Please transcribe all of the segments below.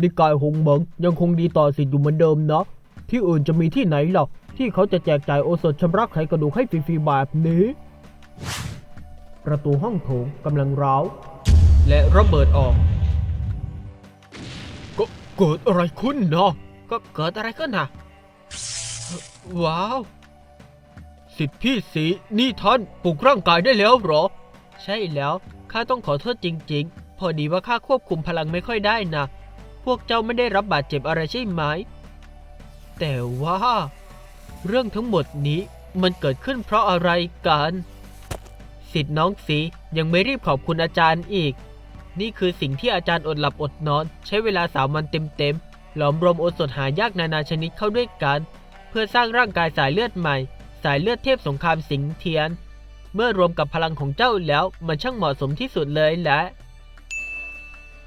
นิกายหงเหมิงยังคงดีต่อสิทธิ์อยู่เหมือนเดิมนะ ที่อื่นจะมีที่ไหนหรอกที่เขาจะแจกจ่ายโอสถชำระไขกระดูกให้ฟรีๆแบบนี้ ประตูห้องโถงกำลังร้าว และระเบิดออกก็เกิดอะไรขึ้นเนาะก็เกิดอะไรขึ้นนะว้าว สิทธิพี่สีนี่ท่านปลุกร่างกายได้แล้วเหรอ ใช่แล้ว ข้าต้องขอโทษจริง ๆ พอดีว่าข้าควบคุมพลังไม่ค่อยได้นะ พวกเจ้าไม่ได้รับบาดเจ็บอะไรใช่ไหม แต่ว่า เรื่องทั้งหมดนี้มันเกิดขึ้นเพราะอะไรกัน สิทธิ์น้องสียังไม่รีบขอบคุณอาจารย์อีก นี่คือสิ่งที่อาจารย์อดหลับอดนอน ใช้เวลาสามวันเต็มๆ หลอมรวมโอสถหายากนานาชนิดเข้าด้วยกัน เพื่อสร้างร่างกายสายเลือดใหม่ สายเลือดเทพสงครามสิงเทียน เมื่อรวมกับพลังของเจ้าแล้วมันช่างเหมาะสมที่สุดเลยแหละ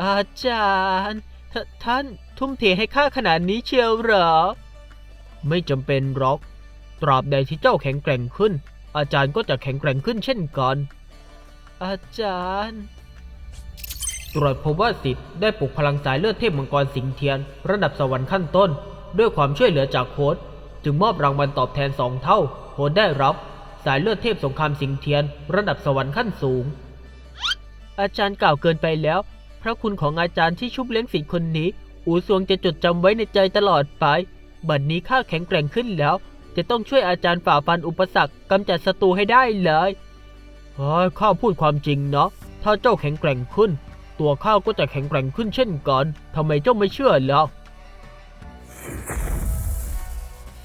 อาจารย์ทท่านทุ่มเทให้ข้าขนาดนี้เชียวเหรอ ไม่จำเป็นหรอก ตราบใดที่เจ้าแข็งแกร่งขึ้น อาจารย์ก็จะแข็งแกร่งขึ้นเช่นกัน อาจารย์ ตรวจพบว่าสิทธิ์ได้ปลุกพลังสายเลือดเทพมังกรสิงเทียน ระดับสวรรค์ขั้นต้น ด้วยความช่วยเหลือจากโค้ดจึงมอบรางวัลตอบแทนสองเท่า โค้ดได้รับ สายเลือดเทพสงครามสิงเทียน ระดับสวรรค์ขั้นสูง อาจารย์กล่าวเกินไปแล้ว พระคุณของอาจารย์ที่ชุบเลี้ยงสิทธิ์คนนี้ อูซวงจะจดจำไว้ในใจตลอดไป บัดนี้ข้าแข็งแกร่งขึ้นแล้ว จะต้องช่วยอาจารย์ฝ่าฟันอุปสรรคกำจัดศัตรูให้ได้เลยเฮ้ยข้าพูดความจริงเนาะ ถ้าเจ้าแข็งแกร่งขึ้น ตัวข้าก็จะแข็งแกร่งขึ้นเช่นกันทำไมเจ้าไม่เชื่อล่ะ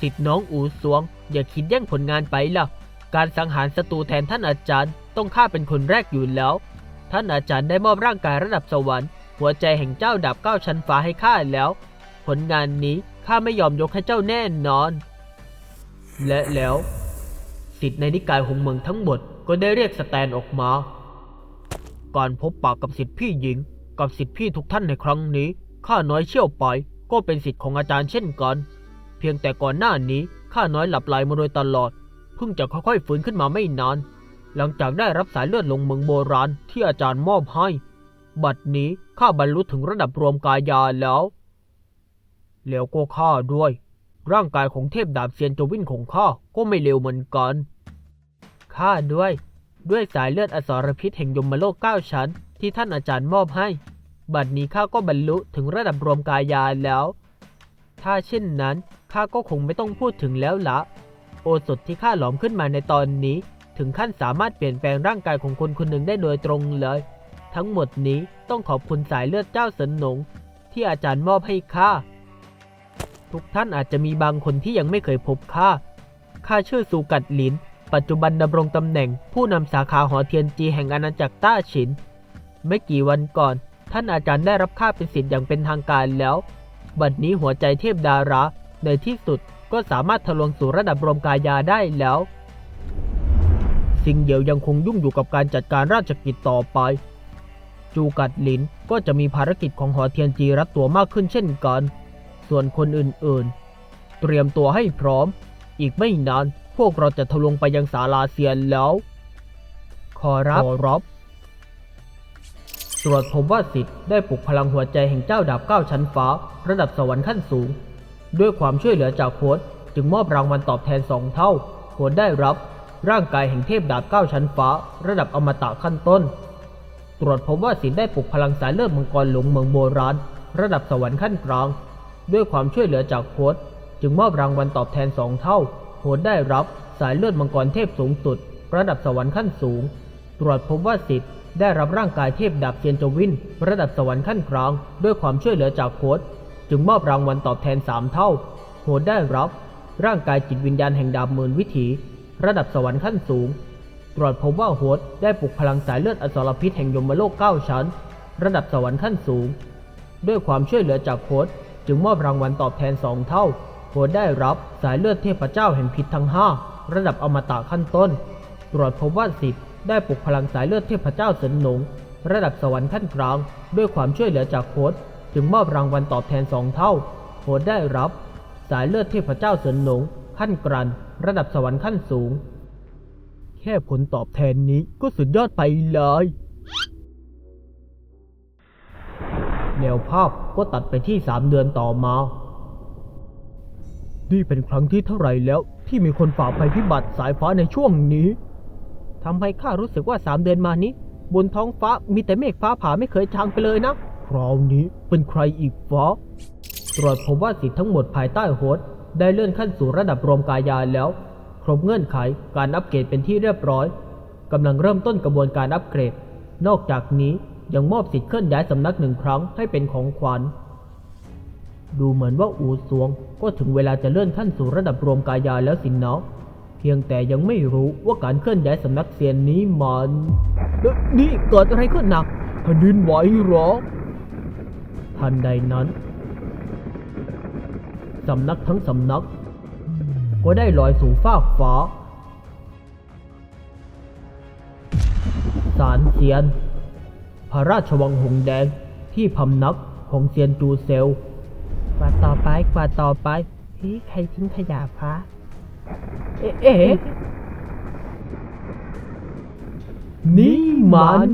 สิทธิ์น้องอูซวง อย่าคิดแย่งผลงานไปล่ะ การสังหารศัตรูแทนท่านอาจารย์ ต้องข้าเป็นคนแรกอยู่แล้ว ท่านอาจารย์ได้มอบร่างกายระดับสวรรค์ หัวใจแห่งเจ้าดับเก้าชั้นฟ้าให้ข้าแล้ว ผลงานนี้ข้าไม่ยอมยกให้เจ้าแน่นอน และแล้วสิทธิ์ในนิกายหงเมืองทั้งหมดก็ได้เรียกสแตนออกมา การพบปากกับสิทธิพี่หญิง กับสิทธิพี่ทุกท่านในครั้งนี้ข้าน้อยเชี่ยวไปก็เป็นสิทธิ์ของอาจารย์เช่นกัน เพียงแต่ก่อนหน้านี้ข้าน้อยหลับไหลมาโดยตลอดเพิ่งจะค่อยๆฟื้นขึ้นมาไม่นาน หลังจากได้รับสายเลือดลงเมืองโบราณที่อาจารย์มอบให้ บัดนี้ข้าบรรลุถึงระดับรวมกายาแล้ว แล้วก็ข้าด้วย ร่างกายของเทพดาบเซียนจวินของข้าก็ไม่เลวเหมือนกันข้าด้วย ด้วยสายเลือดอสรพิษแห่งยมโลกเก้าชั้น ที่ท่านอาจารย์มอบให้ บัดนี้ข้าก็บรรลุถึงระดับรวมกายาแล้ว ถ้าเช่นนั้นข้าก็คงไม่ต้องพูดถึงแล้วละ โอสถที่ข้าหลอมขึ้นมาในตอนนี้ ถึงขั้นสามารถเปลี่ยนแปลงร่างกายของคนคนหนึ่งได้โดยตรงเลย ทั้งหมดนี้ต้องขอบคุณสายเลือดเจ้าสนหนง ที่อาจารย์มอบให้ข้า ทุกท่านอาจจะมีบางคนที่ยังไม่เคยพบข้า ข้าชื่อสูกัดหลิน ปัจจุบันดำรงตำแหน่ง ผู้นำสาขาหอเทียนจีแห่งอาณาจักรต้าฉิน ไม่กี่วันก่อน ท่านอาจารย์ได้รับข้าเป็นศิษย์อย่างเป็นทางการแล้ว บัดนี้หัวใจเทพดารา ในที่สุดก็สามารถทะลวงสู่ระดับรวมกายาได้แล้ว สิ่งเดียวยังคงยุ่งอยู่กับการจัดการราชกิจต่อไป จูกัดหลินก็จะมีภารกิจของหอเทียนจีรัดตัวมากขึ้นเช่นกัน ส่วนคนอื่นๆ เตรียมตัวให้พร้อม อีกไม่นานพวกเราจะทะลวงไปยังศาลาเซียนแล้ว ขอรับขอรับตรวจพบว่าสิทธิ์ได้ปลุกพลังหัวใจแห่งเจ้าดาบเก้าชั้นฟ้า ระดับสวรรค์ขั้นสูง ด้วยความช่วยเหลือจากโค้ดจึงมอบรางวัลตอบแทนสองเท่าโค้ดได้รับ ร่างกายแห่งเทพดาบเก้าชั้นฟ้า ระดับอมตะขั้นต้น ตรวจพบว่าสินได้ปลุกพลังสายเลือดมังกรหลงเมืองโบราณ ระดับสวรรค์ขั้นกลาง ด้วยความช่วยเหลือจากโค้ดจึงมอบรางวัลตอบแทนสองเท่าโค้ดได้รับสายเลือดมังกรเทพสูงสุด ระดับสวรรค์ขั้นสูง ตรวจพบว่าสิทธิ์ได้รับร่างกายเทพดาบเซียนจวิน ระดับสวรรค์ขั้นกลาง ด้วยความช่วยเหลือจากโค้ดจึงมอบรางวัลตอบแทนสามเท่าโค้ดได้รับ ร่างกายจิตวิญญาณแห่งดาบหมื่นวิถี ระดับสวรรค์ขั้นสูง ตรวจพบว่าโฮสได้ปลุกพลังสายเลือดอสรพิษแห่งยมโลกเก้าชั้น ระดับสวรรค์ขั้นสูง ด้วยความช่วยเหลือจากโค้ดจึงมอบรางวัลตอบแทนสองเท่าโค้ดได้รับสายเลือดเทพเจ้าแห่งพิษทั้งห้าระดับอมตะขั้นต้น ตรวจพบว่าสิทธิ์ได้ปลุกพลังสายเลือดเทพเจ้าเสินหนงระดับสวรรค์ขั้นกลาง ด้วยความช่วยเหลือจากโค้ดจึงมอบรางวัลตอบแทนสองเท่าโค้ดได้รับ สายเลือดเทพเจ้าเสินหนงขั้นกรัน ระดับสวรรค์ขั้นสูง แค่ผลตอบแทนนี้ก็สุดยอดไปเลยแนวภาพก็ตัดไปที่สามเดือนต่อมา นี่เป็นครั้งที่เท่าไรแล้วที่มีคนฝ่าภัยพิบัติสายฟ้าในช่วงนี้ทำให้ข้ารู้สึกว่าสามเดือนมานี้ บนท้องฟ้ามีแต่เมฆฟ้าผ่าไม่เคยจางไปเลยนะ คราวนี้เป็นใครอีกฟ้า ตรวจพบว่าสิทธิ์ทั้งหมดภายใต้โฮสต์ ได้เลื่อนขั้นสู่ระดับรวมกายาแล้ว ครบเงื่อนไขการอัปเกรดเป็นที่เรียบร้อยกำลังเริ่มต้นกระบวนการอัปเกรด นอกจากนี้ยังมอบสิทธิ์เคลื่อนย้ายสำนักหนึ่งครั้งให้เป็นของขวัญ ดูเหมือนว่าอูซวงก็ถึงเวลาจะเลื่อนขั้นสู่ระดับรวมกายาแล้วสินเนาะเพียงแต่ยังไม่รู้ว่าการเคลื่อนย้ายสำนักเซียนนี้มันนี่เกิดอะไรขึ้นหนะแผ่นดินไหวหรอทันใดนั้น สำนักทั้งสำนัก ก็ได้ลอยสู่ฟากฟ้า สารเซียน พระราชวังหงส์แดงที่พำนักของเซียนจูเซลกว่าต่อไปกว่าต่อไปเฮ้ยใครทิ้งขยะพระเอ๊ะเอ๊ะนี่มัน